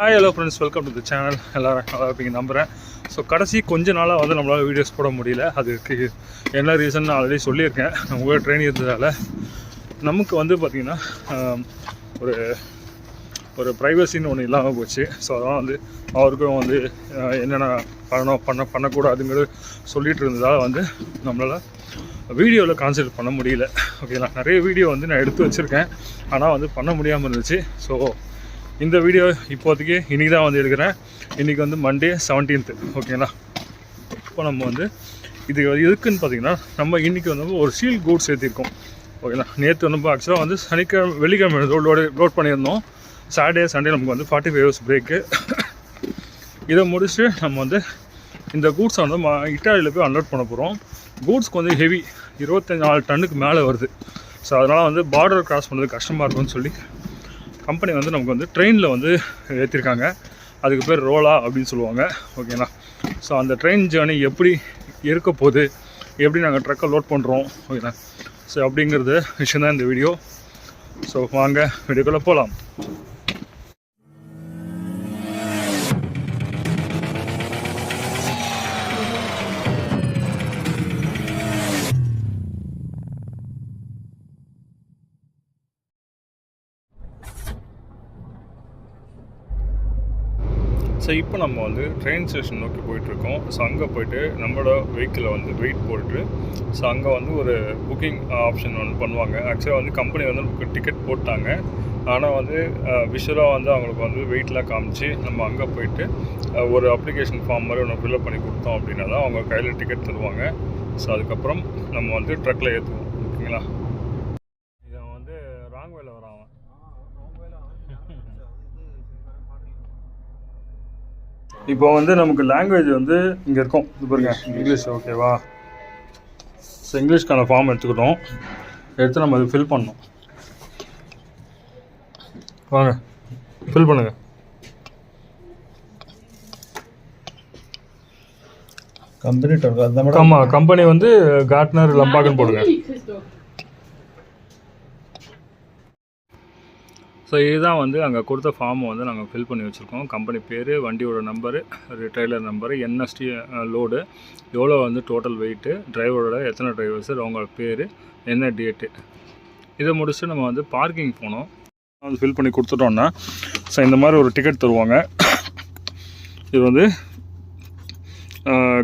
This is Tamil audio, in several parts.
Hi hello friends welcome to the channel எல்லோரும் நல்லா இருப்பீங்க நம்புகிறேன் ஸோ கடைசி கொஞ்ச நாளாக வந்து நம்மளால் வீடியோஸ் போட முடியல. அதுக்கு என்ன ரீசன் ஆல்ரெடி சொல்லியிருக்கேன். உங்கள் ட்ரெயின் இருந்ததால். நமக்கு வந்து பார்த்திங்கன்னா ஒரு ஒரு ப்ரைவசின்னு ஒன்று இல்லாமல் போச்சு. ஸோ அதெல்லாம் வந்து அவருக்கும் வந்து என்னென்ன பண்ணணும் பண்ண பண்ணக்கூடாதுங்கிறது சொல்லிட்டு இருந்ததால் வந்து நம்மளால் வீடியோவில் கான்சென்ட்ரேட் பண்ண முடியல. ஓகேங்களா நிறைய வீடியோ வந்து நான் எடுத்து வச்சுருக்கேன். ஆனால் வந்து பண்ண முடியாமல் இருந்துச்சு. ஸோ இந்த வீடியோ இப்போதைக்கு இன்றைக்கி தான் வந்து எடுக்கிறேன். இன்றைக்கி வந்து மண்டே செவன்டீன்த்து ஓகேங்களா இப்போ நம்ம வந்து இது எதுக்குன்னு பார்த்தீங்கன்னா நம்ம இன்றைக்கி வந்து ஒரு சீல் கூட்ஸ் ஏற்றிருக்கோம் ஓகேங்களா நேற்று வந்து ஆக்சுவலாக வந்து சனிக்கிழமை வெள்ளிக்கிழமை லோடு லோட் பண்ணியிருந்தோம். சாட்டர்டே சண்டே நமக்கு வந்து ஃபார்ட்டி ஃபைவ் ஹவர்ஸ் பிரேக்கு இதை முடிச்சுட்டு நம்ம வந்து இந்த கூட்ஸை வந்து ம இட்டாலியில் போய் அன்லோட் பண்ண போகிறோம் கூட்ஸ்க்கு வந்து ஹெவி இருபத்தஞ்சி நாலு டன்னுக்கு மேலே வருது. ஸோ அதனால் வந்து பார்டர் கிராஸ் பண்ணுறது கஷ்டமாக இருக்கும்னு சொல்லி கம்பெனி வந்து நமக்கு வந்து ட்ரெயினில் வந்து ஏற்றிருக்காங்க அதுக்கு பேர் ரோலா அப்படின்னு சொல்லுவாங்க. ஓகேண்ணா ஸோ அந்த ட்ரெயின் ஜேர்னி எப்படி இருக்க போகுது? எப்படி நாங்கள் ட்ரக்கை லோட் பண்ணுறோம் ஓகேண்ணா ஸோ அப்படிங்கிறது விஷயம் தான் இந்த வீடியோ ஸோ வாங்க வீடியோக்குள்ளே போகலாம் இப்போ நம்ம வந்து ட்ரெயின் ஸ்டேஷன் நோக்கி போயிட்டுருக்கோம். ஸோ அங்கே போயிட்டு நம்மளோட வெஹிக்கிளை வந்து வெயிட் போட்டுட்டு ஸோ அங்கே வந்து ஒரு புக்கிங் ஆப்ஷன் ஒன்று பண்ணுவாங்க. ஆக்சுவலாக வந்து கம்பெனி வந்து நமக்கு டிக்கெட் போட்டாங்க. ஆனால் வந்து விஷுவலாக வந்து அவங்களுக்கு வந்து வெயிட்லாம் காமிச்சு நம்ம அங்கே போயிட்டு ஒரு அப்ளிகேஷன் ஃபார்ம் மாதிரி ஒன்று ஃபில்அப் பண்ணி கொடுத்தோம் அப்படின்னா தான் அவங்க கையில் டிக்கெட் தருவாங்க. ஸோ அதுக்கப்புறம் நம்ம வந்து ட்ரக்கில் ஏற்றுவோம் ஓகேங்களா? இப்போ வந்து நமக்கு லாங்குவேஜ் வந்து இங்கே இருக்கும். இது பாருங்க. இங்கிலீஷ் ஓகேவா ஸோ இங்கிலீஷ்க்கான ஃபார்ம் எடுத்துக்கிட்டோம். எடுத்து நம்ம அது ஃபில் பண்ணோம் வாங்க. ஃபில் பண்ணுங்க. கம்பெனி ஆமாம் கம்பெனி வந்து கார்ட்னர் லம்பாக்குன்னு போடுங்க. ஸோ இதுதான் வந்து அங்கே கொடுத்த ஃபார்மை வந்து நாங்கள் ஃபில் பண்ணி வச்சுருக்கோம். கம்பெனி பேர் வண்டியோட number trailer number NST load எவ்வளோ வந்து டோட்டல் வெயிட்டு டிரைவரோட எத்தனை டிரைவர்ஸு அவங்க பேர் என்ன டேட்டு இதை முடிச்சுட்டு நம்ம வந்து பார்க்கிங் போனோம். வந்து ஃபில் பண்ணி கொடுத்துட்டோன்னா ஸோ இந்த மாதிரி ஒரு டிக்கெட் தருவாங்க. இது வந்து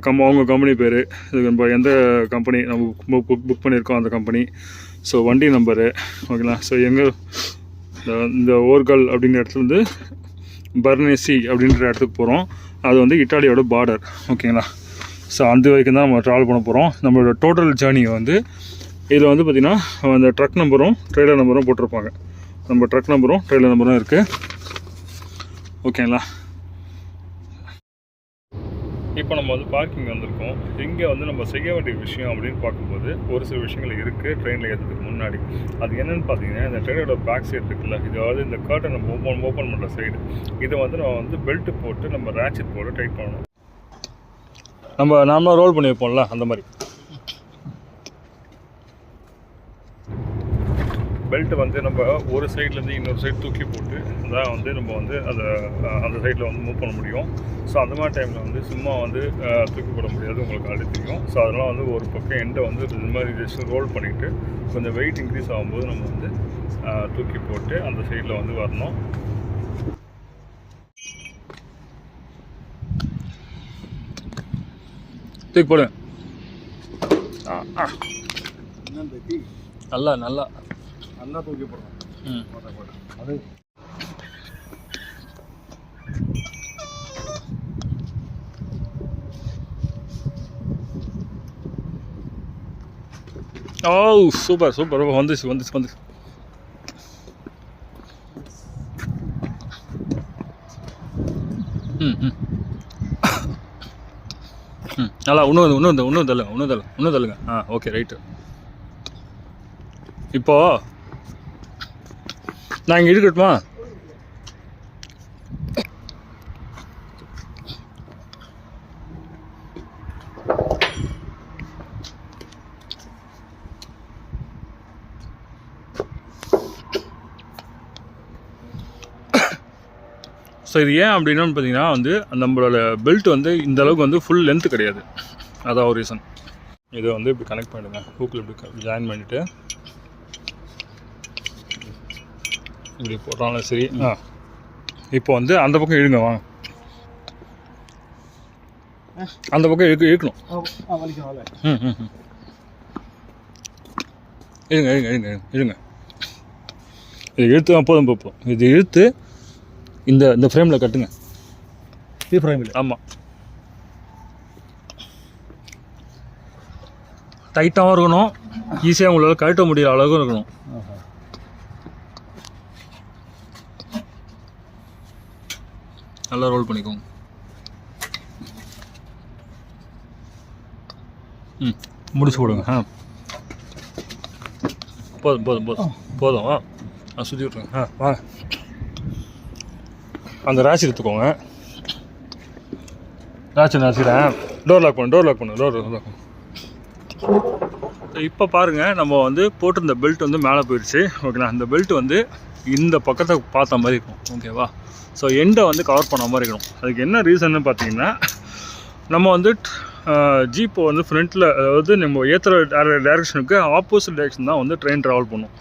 கம் அவங்க கம்பெனி பேர். இது நம்ம எந்த கம்பெனி நம்ம புக் புக் புக் பண்ணியிருக்கோம் அந்த கம்பெனி ஸோ வண்டி நம்பரு ஓகேங்களா ஸோ எங்கே இந்த இந்த ஓர்கல் அப்படிங்கிற இடத்துல வந்து பர்னேசி அப்படின்ற இடத்துக்கு போகிறோம் அது வந்து இட்டாலியோட பார்டர் ஓகேங்களா? ஸோ அந்த வரைக்கும் தான் நம்ம ட்ராவல் பண்ண போகிறோம் நம்மளோட டோட்டல் ஜேர்னியை வந்து இதில் வந்து பார்த்திங்கன்னா அந்த ட்ரக் நம்பரும் ட்ரெய்லர் நம்பரும் போட்டிருப்பாங்க. நம்ம ட்ரக் நம்பரும் ட்ரெய்லர் நம்பரும் இருக்குது ஓகேங்களா இப்போ நம்ம வந்து பார்க்கிங் வந்திருக்கோம். இங்கே வந்து நம்ம செய்ய வேண்டிய விஷயம் அப்படின்னு பார்க்கும்போது ஒரு சில விஷயங்கள் இருக்குது ட்ரெயினில் ஏற்றுறதுக்கு முன்னாடி. அது என்னென்னு பார்த்தீங்கன்னா இந்த ட்ரெயினோட பேக் சைடு இருக்குல்ல இது வந்து இந்த கர்ட்டை நம்ம ஓப்பன் ஓப்பன் பண்ணுற சைடு இதை வந்து நம்ம வந்து பெல்ட்டு போட்டு நம்ம ரேச்சட் போட்டு டைட் பண்ணணும். நம்ம நார்மலாக ரோல் பண்ணி வைப்போம்ல அந்த மாதிரி. பெல்ட் வந்து நம்ம ஒரு சைட்லேருந்து இன்னொரு சைடு தூக்கி போட்டு தான் வந்து நம்ம வந்து அதை அந்த சைடில் வந்து மூவ் பண்ண முடியும். ஸோ அந்த மாதிரி டைமில் வந்து சும்மா வந்து தூக்கி போட முடியாது உங்களுக்கு ஆல்ரெடி ஸோ அதெல்லாம் வந்து ஒரு பக்கம் எண்டை வந்து இந்த மாதிரி ஜஸ்ட் ரோல் பண்ணிட்டு கொஞ்சம் வெயிட் இன்க்ரீஸ் ஆகும்போது நம்ம வந்து தூக்கி போட்டு அந்த சைடில் வந்து வரணும். தூக்கி போடு. நல்லா நல்லா. நல்லா தூக்கி போடுறோம் ம். அது ஓ சூப்பர் சூப்பர் வந்துச்சு வந்துச்சு வந்துச்சு. ம் ம். ம் நல்லா இன்னும் வந்து இன்னும் இன்னும் தள்ளுங்க இன்னும் தள்ளுங்க இன்னும் தள்ளுங்க. ஆ ஓகே ரைட்டு இப்போது நான் இங்கே இருக்கட்டுமா? ஸோ இது ஏன் அப்படின்னா பார்த்தீங்கன்னா வந்து நம்மளோட பெல்ட் வந்து இந்த அளவுக்கு வந்து ஃபுல் லென்த் கிடையாது. அதான் ஒரு ரீசன் இதை வந்து இப்படி கனெக்ட் பண்ணிடுங்க. ஹூக்கில் இப்படி ஜாயின் பண்ணிவிட்டு இப்படி போட்டாலும் சரி. ஆ. இப்போ வந்து அந்த பக்கம் இழுங்க வாங்க. அந்த பக்கம் இழுக்க இழுக்கணும். ம் ம். இருங்க இருங்க இருங்க இருங்க, இது இழுத்து போதும் போதும் இது இழுத்து இந்த இந்த ஃப்ரேமில் கட்டுங்க. டீ ஃப்ரைமில் ஆமாம் டைட்டாகவும் இருக்கணும். ஈஸியாக உங்களால் கழட்ட முடியிற அளவுக்கு இருக்கணும். நல்லா ரோல் பண்ணிக்கோங்க. ம். முடிச்சு போடுங்க. ஆ. போதும் போதும் போதும். போதும். ஆ. சுற்றி விட்ருங்க ஆ வாங்க. அந்த ராசி எடுத்துக்கோங்க. ராசி ராசிடேன் டோர் லாக் பண்ணு டோர் லாக் பண்ணு டோர் லாக் பண்ணு. இப்போ பாருங்கள் நம்ம வந்து போட்டிருந்த பெல்ட் வந்து மேலே போயிடுச்சு. ஓகேங்களா அந்த பெல்ட் வந்து இந்த பக்கத்தை பார்த்த மாதிரி இருக்கும். ஓகேவா ஸோ எண்டை வந்து கவர் பண்ண மாதிரி இருக்கணும். அதுக்கு என்ன ரீசன்னு பார்த்தீங்கன்னா நம்ம வந்து ஜீப்பை வந்து ஃப்ரண்ட்டில் அதாவது நம்ம ஏற்றுற டேரெக்ஷனுக்கு ஆப்போசிட் டேரெக்ஷன் தான் வந்து ட்ரெயின் ட்ராவல் பண்ணும்.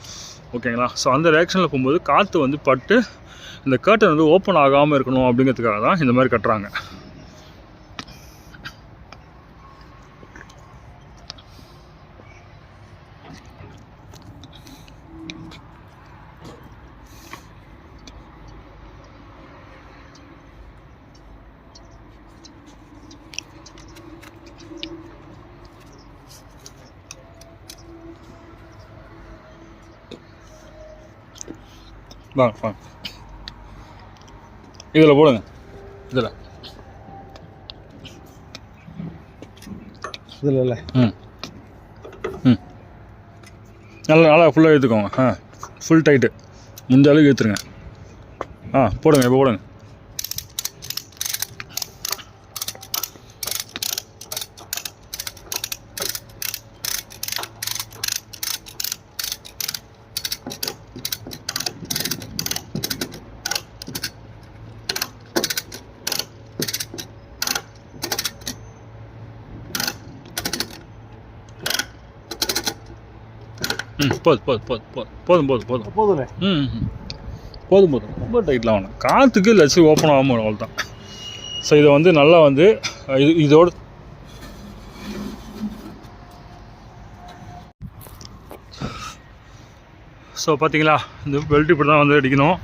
ஓகேங்களா ஸோ அந்த டேரெக்ஷனில் போகும்போது காற்று வந்து பட்டு இந்த கர்டன் வந்து ஓப்பன் ஆகாமல் இருக்கணும் அப்படிங்கிறதுக்காக தான் இந்த மாதிரி கட்டுறாங்க. வாங்க வாங்க. இதில் போடுங்க. இதில். இதில் இல்லை. ம். ம். நல்லா நல்லா ஃபுல்லாக ஏற்றுக்கோங்க ஆ ஃபுல் டைட்டு முடிஞ்ச அளவுக்கு ஏற்றுருங்க ஆ போடுங்க இப்போ போடுங்க ம் போதும் போதும் போதும் போதும். போதும் போதும் போதும். ம். போதும் போதும். ரொம்ப டைட்லாம் வேணும். காற்றுக்கு லட்சம் ஓப்பன் ஆகாமல் அவ்வளோ தான். ஸோ இதை வந்து நல்லா வந்து இது இதோட ஸோ பார்த்தீங்களா இந்த பெல்ட் இப்படி தான் வந்து அடிக்கணும்.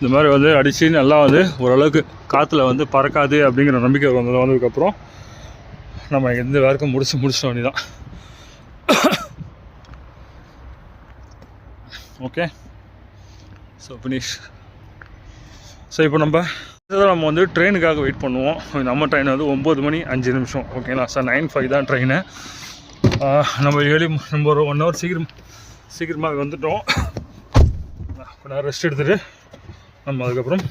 இந்த மாதிரி வந்து அடித்து நல்லா வந்து ஓரளவுக்கு காற்றுல வந்து பறக்காது அப்படிங்கிற நம்பிக்கை வந்து வந்ததுக்கப்புறம் நம்ம எந்த வேலைக்கும் முடிச்சு முடிச்சிட வேண்டியதான் ஓகே ஸோ ஃபினிஷ் ஸோ இப்போ நம்ம இதுதான் நம்ம வந்து ட்ரெயினுக்காக வெயிட் பண்ணுவோம். நம்ம ட்ரெயின் வந்து ஒம்பது மணி அஞ்சு நிமிஷம். ஓகேங்களா சார் நைன் ஃபைவ் தான் ட்ரெயினு நம்ம ஏழு நம்ம ஒரு ஒன் ஹவர் சீக்கிரம் சீக்கிரமாக வந்துட்டோம். கொஞ்ச நேரம் ரெஸ்ட் எடுத்துகிட்டு நம்ம அதுக்கப்புறம்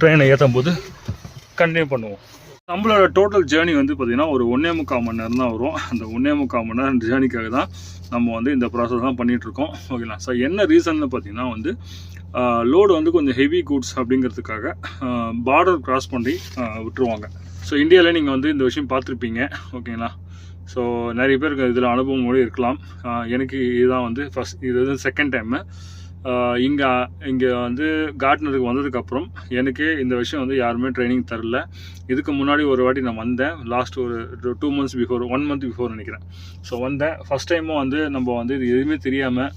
ட்ரெயினை ஏற்றும் போது கண்டினியூ பண்ணுவோம். நம்மளோட டோட்டல் ஜேர்னி வந்து பார்த்திங்கன்னா ஒரு ஒன்றே முக்கால் மணி நேரம் தான் வரும். அந்த ஒன்றே முக்கால் மணி நேரம் ஜேர்னிக்காக தான் நம்ம வந்து இந்த ப்ராசஸ் தான் பண்ணிகிட்ருக்கோம் ஓகேங்களா ஸோ என்ன ரீசன்னு பார்த்தீங்கன்னா வந்து லோடு வந்து கொஞ்சம் ஹெவி கூட்ஸ் அப்படிங்கிறதுக்காக பார்டர் கிராஸ் பண்ணி விட்டுருவாங்க. ஸோ இந்தியாவில் நீங்கள் வந்து இந்த விஷயம் பார்த்துருப்பீங்க. ஓகேங்களா ஸோ நிறைய பேருக்கு இதில் அனுபவம் கூட இருக்கலாம். எனக்கு இதுதான் வந்து ஃபஸ்ட் இது வந்து செகண்ட் டைமு இங்கே இங்கே வந்து கார்ட்னருக்கு வந்ததுக்கப்புறம் எனக்கே இந்த விஷயம் வந்து யாருமே ட்ரைனிங் தரல. இதுக்கு முன்னாடி ஒரு வாட்டி நான் வந்தேன். லாஸ்ட் ஒரு two months before one month before நினைக்கிறேன். ஸோ வந்தேன். ஃபஸ்ட் டைமும் வந்து நம்ம வந்து இது எதுவுமே தெரியாமல்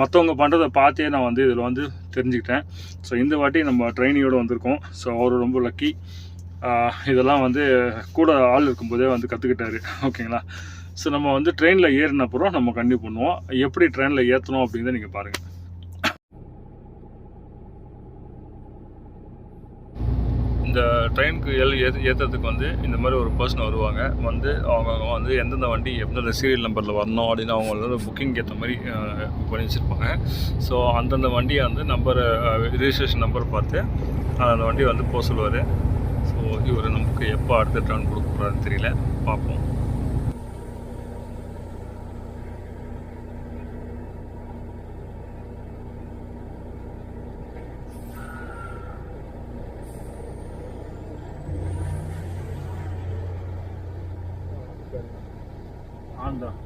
மற்றவங்க பண்ணுறதை பார்த்தே நான் வந்து இதில் வந்து தெரிஞ்சுக்கிட்டேன். ஸோ இந்த வாட்டி நம்ம ட்ரைனியோடு வந்திருக்கோம். ஸோ அவர் ரொம்ப லக்கி இதெல்லாம் வந்து கூட ஆள் இருக்கும்போதே வந்து கற்றுக்கிட்டாரு ஓகேங்களா ஸோ நம்ம வந்து ட்ரெயினில் ஏறின அப்புறம் நம்ம கண்டினியூ பண்ணுவோம். எப்படி ட்ரெயினில் ஏற்றணும் அப்படிங்கிறத நீங்கள் பாருங்கள் இந்த ட்ரெயினுக்கு ஏ ஏற்றுறதுக்கு வந்து இந்த மாதிரி ஒரு பர்சன் வருவாங்க. வந்து அவங்க அவங்க வந்து எந்தெந்த வண்டி எந்தெந்த சீரியல் நம்பரில் வரணும் அப்படின்னு அவங்களோட வந்து புக்கிங் ஏற்ற மாதிரி பண்ணி வச்சுருப்பாங்க. ஸோ அந்தந்த வண்டியை வந்து நம்பரை ரிஜிஸ்ட்ரேஷன் நம்பர் பார்த்து அந்த வண்டியை வந்து போக சொல்லுவார். ஸோ இவர் நமக்கு எப்போ அடுத்த டர்ன் கொடுக்க போகிறாருன்னு தெரியல. பார்ப்போம். ஆண் தான்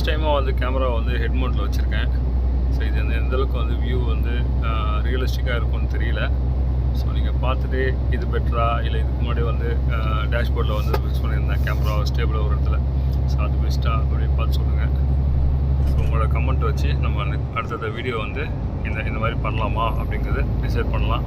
ஃபஸ்ட் டைமாக வந்து கேமரா வந்து ஹெட் மவுண்டில் வச்சுருக்கேன். ஸோ இது வந்து எந்தளவுக்கு வந்து வியூ வந்து ரியலிஸ்டிக்காக இருக்கும்னு தெரியல. ஸோ நீங்கள் பார்த்துட்டு இது பெட்டரா இல்லை இதுக்கு முன்னாடி வந்து டேஷ்போர்டில் வந்து ஃபிக்ஸ் பண்ணியிருந்தேன் கேமரா ஸ்டேபிளாக ஒரு இடத்துல. ஸோ அது பெஸ்ட்டாக அப்படின்னு பார்த்து சொல்லுங்கள் ஸோ உங்களோட கமெண்ட் வச்சு நம்ம அடுத்தடுத்த வீடியோ வந்து இந்த இந்த மாதிரி பண்ணலாமா அப்படிங்கிறது டிசைட் பண்ணலாம்.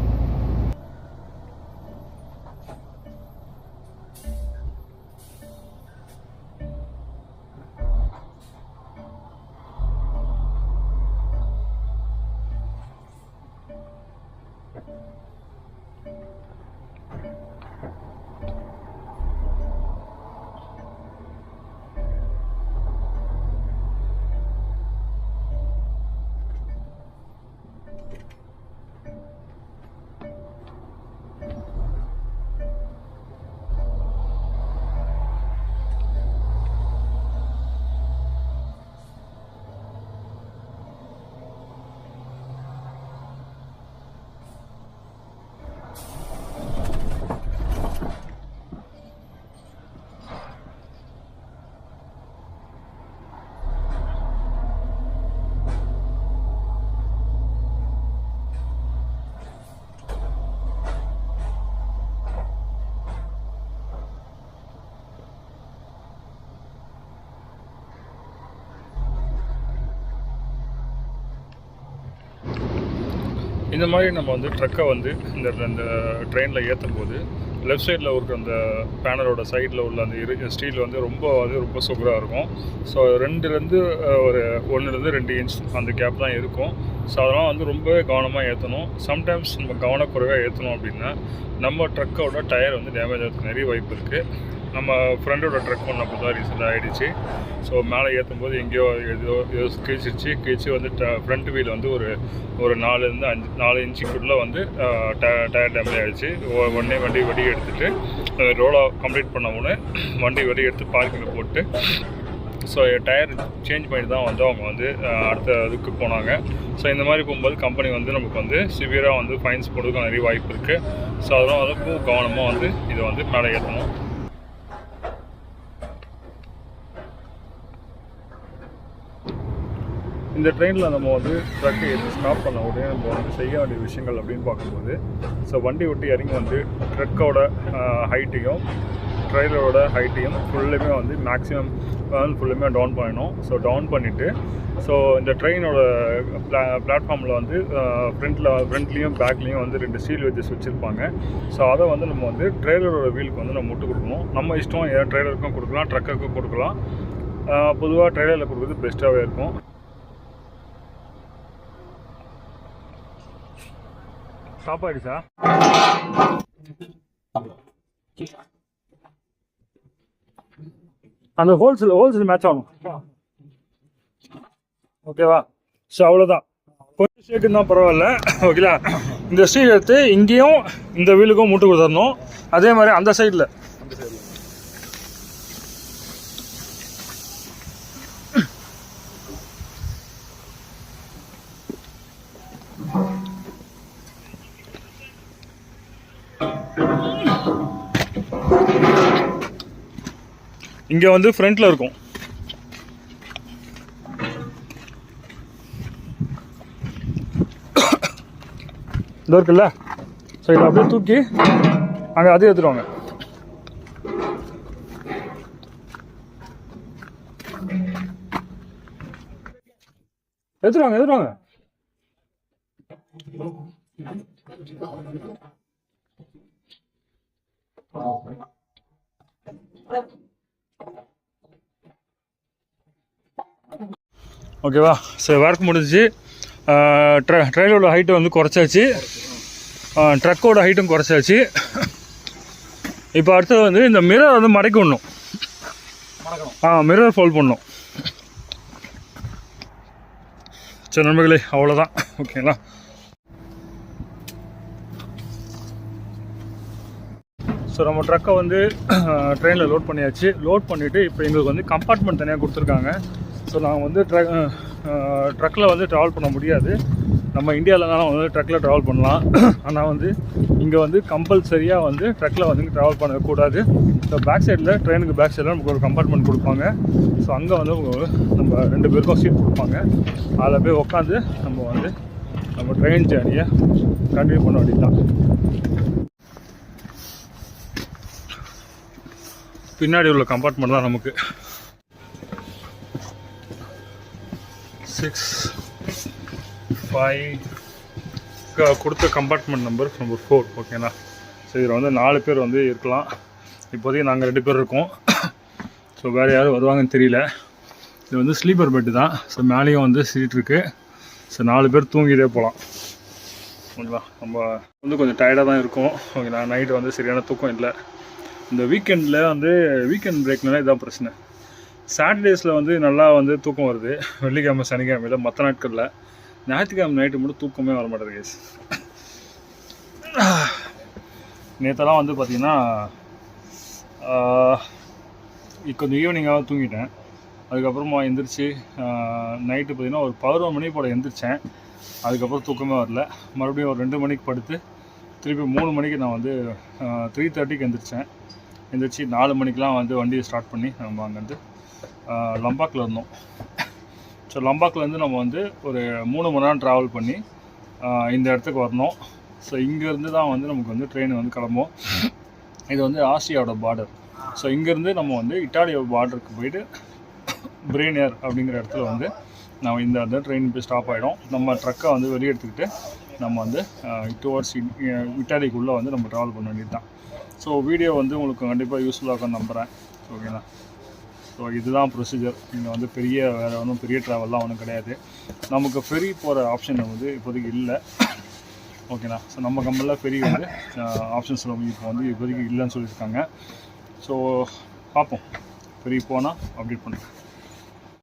இந்த மாதிரி நம்ம வந்து ட்ரக்கை வந்து இந்த இந்த ட்ரெயினில் ஏற்றும் போது லெஃப்ட் சைடில் இருக்கிற அந்த பேனலோட சைடில் உள்ள அந்த இரு ஸ்டீல் வந்து ரொம்ப வந்து ரொம்ப சூப்பராக இருக்கும். ஸோ ரெண்டுலேருந்து ஒரு ஒன்றுலேருந்து ரெண்டு இன்ச் அந்த கேப் தான் இருக்கும். ஸோ அதெல்லாம் வந்து ரொம்ப கவனமாக ஏற்றணும் சம்டைம்ஸ் நம்ம கவனக்குறைவாக ஏற்றணும் அப்படின்னா நம்ம ட்ரக்கோட டயர் வந்து டேமேஜ் ஆகிறதுக்கு நிறைய வாய்ப்பு இருக்குது நம்ம ஃப்ரெண்டோட ட்ரக் பண்ண அப்போ தான் ரீசெண்டாக ஆகிடுச்சு ஸோ மேலே ஏற்றும் போது எங்கேயோ ஏதோ ஏதோ கிழிச்சிருச்சு. கிழிச்சு வந்து ஃப்ரண்ட் வீல் வந்து ஒரு ஒரு நாலுலேருந்து அஞ்சு நாலு இன்ச்சுக்குள்ளே வந்து டயர் டேமேஜ் ஆகிடுச்சு உடனே வண்டி வெடி எடுத்துகிட்டு ரோலாக கம்ப்ளீட் பண்ண உடனே வண்டி வெடி எடுத்து பார்க்கிங்கில் போட்டு ஸோ டயர் சேஞ்ச் பண்ணி தான் வந்து அவங்க வந்து அடுத்த இதுக்கு போனாங்க. ஸோ இந்த மாதிரி போகும்போது கம்பெனி வந்து நமக்கு வந்து சிவியராக வந்து ஃபைன்ஸ் போடுறதுக்கு நிறைய வாய்ப்பு இருக்குது ஸோ அதெல்லாம் வந்து கவனமாக வந்து இதை வந்து மேலே ஏற்றணும் இந்த ட்ரெயினில் நம்ம வந்து ட்ரக்கை எடுத்து ஸ்டாப் பண்ண உடனே நம்ம வந்து செய்ய வேண்டிய விஷயங்கள் அப்படின்னு பார்க்கும்போது ஸோ வண்டி விட்டு இறங்கி வந்து ட்ரக்கோட ஹைட்டையும் ட்ரெயிலரோட ஹைட்டையும் ஃபுல்லுமே வந்து மேக்ஸிமம் ஃபுல்லுமே டவுன் பண்ணணும். ஸோ டவுன் பண்ணிவிட்டு ஸோ இந்த ட்ரெயினோட பிளா பிளாட்ஃபார்மில் வந்து ஃப்ரண்ட்டில் ஃப்ரண்ட்லேயும் பேக்லேயும் வந்து ரெண்டு ஸ்டீல் வெஜஸ் வச்சுருப்பாங்க. ஸோ அதை வந்து நம்ம வந்து ட்ரெய்லரோட வீலுக்கு வந்து நம்ம முட்டு கொடுக்கணும். நம்ம இஷ்டம் ஏன் ட்ரெய்லருக்கும் கொடுக்கலாம் ட்ரக்குக்கும் கொடுக்கலாம். பொதுவாக ட்ரெய்லரில் கொடுக்குறது பெஸ்ட்டாகவே இருக்கும். ஸ்டாப் ஆயிடுச்சா அந்த ஹோல்சேல் ஹோல்சேல் மேட்ச் ஆகணும். ஓகேவா ஸோ அவ்வளோதான் கொஞ்சம் ஷேக்குன்னு தான் பரவாயில்ல. ஓகேங்களா இந்த ஸ்டீல் எடுத்து இங்கேயும் இந்த வீலுக்கும் மூட்டு கொடுத்துடணும். அதே மாதிரி அந்த சைடில் இங்கே வந்து ஃப்ரண்ட்டில் இருக்கும். இதோ இருக்குல்ல? ஸோ இதை அப்படியே தூக்கி அங்கே அதே எடுத்துருவாங்க எடுத்துருவாங்க எடுத்துருவாங்க ஓகேவா? ஸோ ஒர்க் முடிஞ்சிச்சு. ட்ர ட்ரெயிலோட ஹைட்டை வந்து குறைச்சாச்சு. ட்ரக்கோட ஹைட்டும் குறைச்சாச்சு. இப்போ அடுத்தது வந்து இந்த மிரர் வந்து மடக்கி விடணும் ஆ மிரர் ஃபோல்ட் பண்ணணும். சரி நண்பர்களே அவ்வளோதான் ஓகேங்களா ஸோ நம்ம ட்ரக்கை வந்து ட்ரெயினில் லோட் பண்ணியாச்சு. லோட் பண்ணிவிட்டு இப்போ எங்களுக்கு வந்து கம்பார்ட்மெண்ட் தனியாக கொடுத்துருக்காங்க. ஸோ நாங்கள் வந்து ட்ரக் ட்ரக்கில் வந்து ட்ராவல் பண்ண முடியாது. நம்ம இந்தியாவிலனாலும் வந்து ட்ரக்கில் ட்ராவல் பண்ணலாம். ஆனால் வந்து இங்கே வந்து கம்பல்சரியாக வந்து ட்ரக்கில் வந்து ட்ராவல் பண்ணக்கூடாது. ஸோ பேக் சைடில் ட்ரெயினுக்கு பேக் சைடில் நமக்கு ஒரு கம்பார்ட்மெண்ட் கொடுப்பாங்க. ஸோ அங்கே வந்து நம்ம ரெண்டு பேருக்கும் சீட் கொடுப்பாங்க. அதில் போய் உட்காந்து நம்ம வந்து நம்ம ட்ரெயின் ஜேர்னியை கண்டினியூ பண்ண வேண்டியதுதான். பின்னாடி உள்ள கம்பார்ட்மெண்ட் தான் நமக்கு. சிக்ஸ் ஃபைவ் கொடுத்த கம்பார்ட்மெண்ட் நம்பர் நம்பர் ஃபோர் ஓகேண்ணா ஸோ இதில் வந்து நாலு பேர் வந்து இருக்கலாம். இப்போதைக்கு நாங்கள் ரெண்டு பேர் இருக்கோம். ஸோ வேறு யாரும் வருவாங்கன்னு தெரியல. இது வந்து ஸ்லீப்பர் பெட்டு தான். ஸோ மேலேயும் வந்து சீட் இருக்குது ஸோ நாலு பேர் தூங்கிட்டே போகலாம். ஓகேங்களா நம்ம வந்து கொஞ்சம் டயர்டாக தான் இருக்கும். ஓகேண்ணா நைட்டு வந்து சரியான தூக்கம் இல்லை. இந்த வீக்கெண்டில் வந்து வீக்கெண்ட் பிரேக்னால இதான் பிரச்சனை. சாட்டர்டேஸில் வந்து நல்லா வந்து தூக்கம் வருது. வெள்ளிக்கிழமை சனிக்கிழமையில் மற்ற நாட்களில். ஞாயிற்றுக்கிழமை நைட்டு மட்டும் தூக்கமே வர மாட்டேது கேஸ் நேற்றெல்லாம் வந்து பார்த்திங்கன்னா கொஞ்சம் ஈவினிங்காக தூங்கிட்டேன். அதுக்கப்புறமா எந்திரிச்சு நைட்டு பார்த்திங்கன்னா ஒரு பதினோரு மணி போல் எந்திரிச்சேன். அதுக்கப்புறம் தூக்கமே வரல. மறுபடியும் ஒரு ரெண்டு மணிக்கு படுத்து திருப்பி மூணு மணிக்கு நான் வந்து த்ரீ தேர்ட்டிக்கு எந்திரிச்சேன். எந்திரிச்சு நாலு மணிக்கெலாம் வந்து வண்டியை ஸ்டார்ட் பண்ணி நம்ம அங்கேருந்து லம்பாக்கில் இருந்தோம். ஸோ லம்பாக்லேருந்து நம்ம வந்து ஒரு மூணு மணி நேரம் ட்ராவல் பண்ணி இந்த இடத்துக்கு வரணும். ஸோ இங்கேருந்து தான் வந்து நமக்கு வந்து ட்ரெயின் வந்து கிளம்பும். இது வந்து ஆசியாவோட பார்டர் ஸோ இங்கேருந்து நம்ம வந்து இட்டாலியோட பார்டருக்கு போயிட்டு பிரேனியர் அப்படிங்கிற இடத்துல வந்து நம்ம இந்த இடத்துல ட்ரெயின் போய் ஸ்டாப் ஆகிடும் நம்ம ட்ரக்கை வந்து வெளியே எடுத்துக்கிட்டு நம்ம வந்து டுவர்ட்ஸ் இட்டாலிக்குள்ளே வந்து நம்ம ட்ராவல் பண்ண வேண்டியது தான் ஸோ வீடியோ வந்து உங்களுக்கு கண்டிப்பாக யூஸ்ஃபுல்லாக இருக்கும்னு நம்புகிறேன் ஓகேண்ணா ஸோ இதுதான் ப்ரொசீஜர் இங்கே வந்து பெரிய வேறு ஒன்றும் பெரிய ட்ராவல்லாம் ஒன்றும் கிடையாது. நமக்கு ஃபெரி போகிற ஆப்ஷன் வந்து இப்போதைக்கு இல்லை. ஓகேண்ணா ஸோ நம்ம கம்பெனியில் ஃபெரி வந்து ஆப்ஷன்ஸ் இப்போ வந்து இப்போதைக்கு இல்லைன்னு சொல்லியிருக்காங்க. ஸோ பார்ப்போம் ஃபெரி போனால் அப்டேட் பண்ணுறேன்